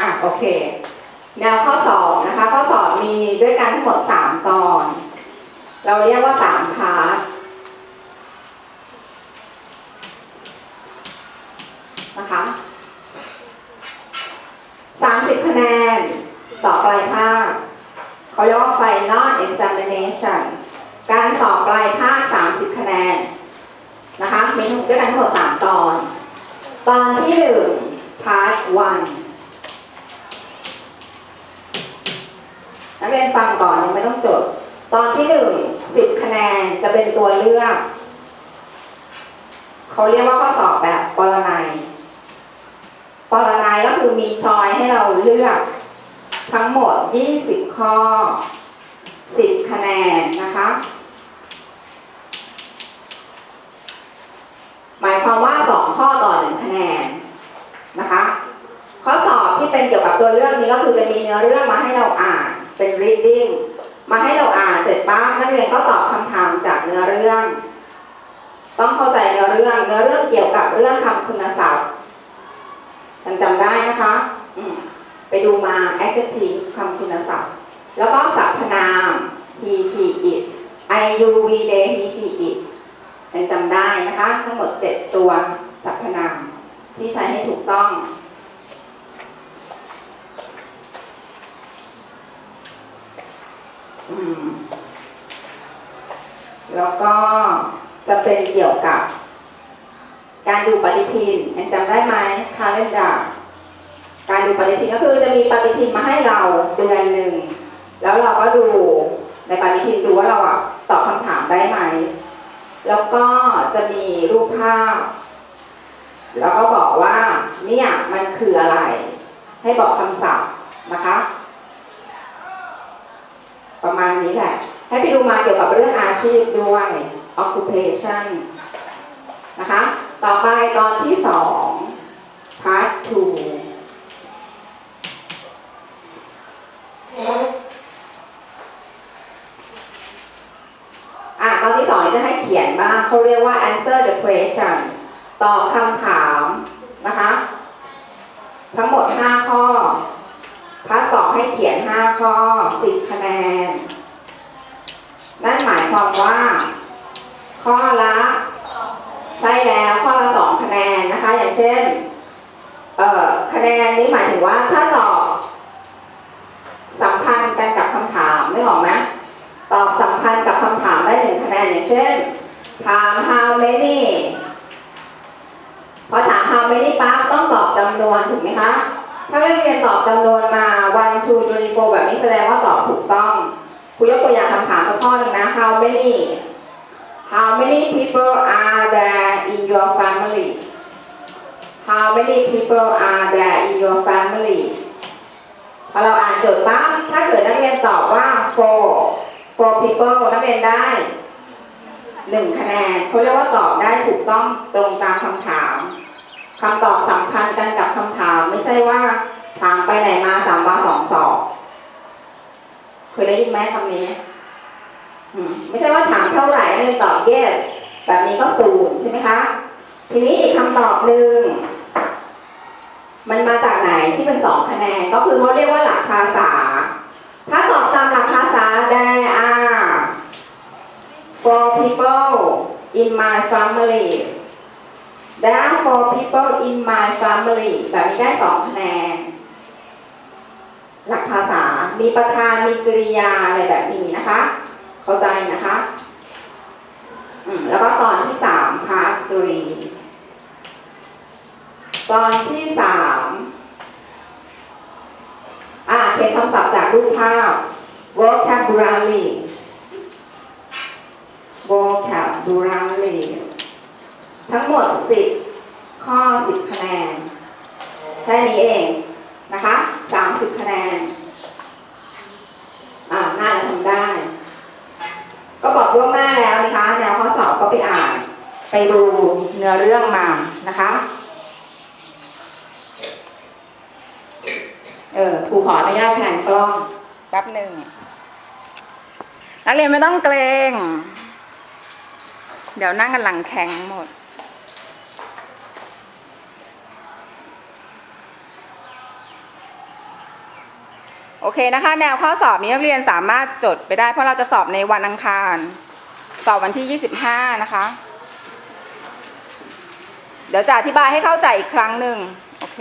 อะโอเค แนวข้อสอบนะคะ ข้อสอบมีด้วยกันทั้งหมดสามตอน เราเรียกว่าสามพาร์ทนะคะสามสิบคะแนน สอบปลายภาคเขาเรียกว่า final examination การสอบปลายภาค 30 คะแนนนะคะมีด้วยกันทั้งหมด 3 ตอน ตอนที่ 1 part 1 นักเรียนฟังก่อนยังไม่ต้องจด ตอนที่1 10คะแนนจะเป็นตัวเลือก เขาเรียกว่าข้อสอบแบบปรนัยปรนัยก็คือมีชอยให้เราเลือก ทั้งหมด 20 ข้อ 10 คะแนนนะคะ หมายความว่า 2 ข้อต่อ 1 คะแนนนะคะ ข้อสอบที่เป็นเกี่ยวกับตัวเรื่องนี้ก็คือจะมีเนื้อเรื่องมาให้เราอ่าน เป็น reading มาให้เราอ่านเสร็จปั๊บนักเรียนก็ตอบคำถามจากเนื้อเรื่อง ต้องเข้าใจเนื้อเรื่องเนื้อเรื่องเกี่ยวกับเรื่องคำคุณศัพท์ยังจำได้นะคะอืไปดูมา adjective คำคุณศัพท์ แล้วก็สรรพนาม he she it I you we they he she it ยังจำได้นะคะ ทั้งหมด 7 ตัวสรรพนามที่ใช้ให้ถูกต้อง อืม แล้วก็จะเป็นเกี่ยวกับ การดูปฏิทินยังจำได้ไหมคาเลนดาการดูปฏิทินก็คือจะมีปฏิทินมาให้เราเดือนหนึ่งแล้วเราก็ดูในปฏิทินดูว่าเราอะตอบคำถามได้ไหม แล้วก็จะมีรูปภาพ แล้วก็บอกว่าเนี่ยมันคืออะไร ให้บอกคำศัพท์นะคะ ประมาณนี้แหละ ให้ไปดูมาเกี่ยวกับเรื่องอาชีพด้วย occupation นะคะ ต่อไปตอนที่สอง part two อะตอนที่สองจะให้เขียนบ้างเขาเรียกว่า answer the questions ตอบคำถามนะคะ ทั้งหมด 5 ข้อพาร์ทสองให้เขียน 5 ข้อ 10 คะแนน ความว่า ข้อละใช่แล้วข้อละ2คะแนนนะคะ อย่างเช่นเอ่อคะแนนนี้หมายถึงว่าถ้าตอบสัมพันธ์กันกับคำถามนึกออกไหมตอบสัมพันธ์กับคำถามได้หนึ่งคะแนนอย่างเช่น ถาม how many พอถาม how many ปั๊บต้องตอบจำนวนถูกไหมคะถ้านักเรียนตอบจำนวนมา one two three four แบบนี้แสดงว่าตอบถูกต้องครูยกตัวอย่างคำถาม ข้อหนึ่งนะ how many how many people are there in your family how many people are there in your family พอเราอ่านโจทย์ปั๊บถ้าเกิดนักเรียนตอบว่า four four people นักเรียนได้หนึ่งคะแนนเขาเรียกว่าตอบได้ถูกต้องตรงตามคำถามคำตอบสัมพันธ์กันกับคำถามไม่ใช่ว่าถามไปไหนมาสามวาสองสอบเคยได้ยินไหมคำนี้ ไม่ใช่ว่าถามเท่าไหร่นักเรียนตอบ yes แบบนี้ก็ศูนย์ใช่ไหมคะ ทีนี้อีกคำตอบหนึ่งมันมาจากไหนที่เป็นสองคะแนนก็คือเขาเรียกว่าหลักภาษา ถ้าตอบตามหลักภาษา there are four people in my family there are four people in my family แบบนี้ได้สองคะแนน หลักภาษา มีประธาน มีกริยาอะไรแบบนี้นะคะ เข้าใจนะคะอืมแล้วก็ตอนที่สาม part three ตอนที่สามอ่าเขียนคำศัพท์จากรูปภาพ vocabulary vocabulary ทั้งหมด10ข้อ10คะแนน แค่นี้เองนะคะ 30 คะแนน อ่า น่าจะทำได้ ก็บอกล่วงหน้าแล้วนะคะ แนวข้อ สอบก็ไปอ่าน ไปดูเนื้อเรื่องมานะคะเออครูขออนุญาตแผนกล้องแป๊บหนึ่งนักเรียนไม่ต้องเกรง เดี๋ยวนั่งกันหลังแข็งหมดโอเคนะคะ แนวข้อสอบนี้นักเรียนสามารถจดไปได้เพราะเราจะสอบในวันอังคาร สอบวันที่ 25 นะคะ เดี๋ยวจะอธิบายให้เข้าใจอีกครั้งหนึ่งโอเค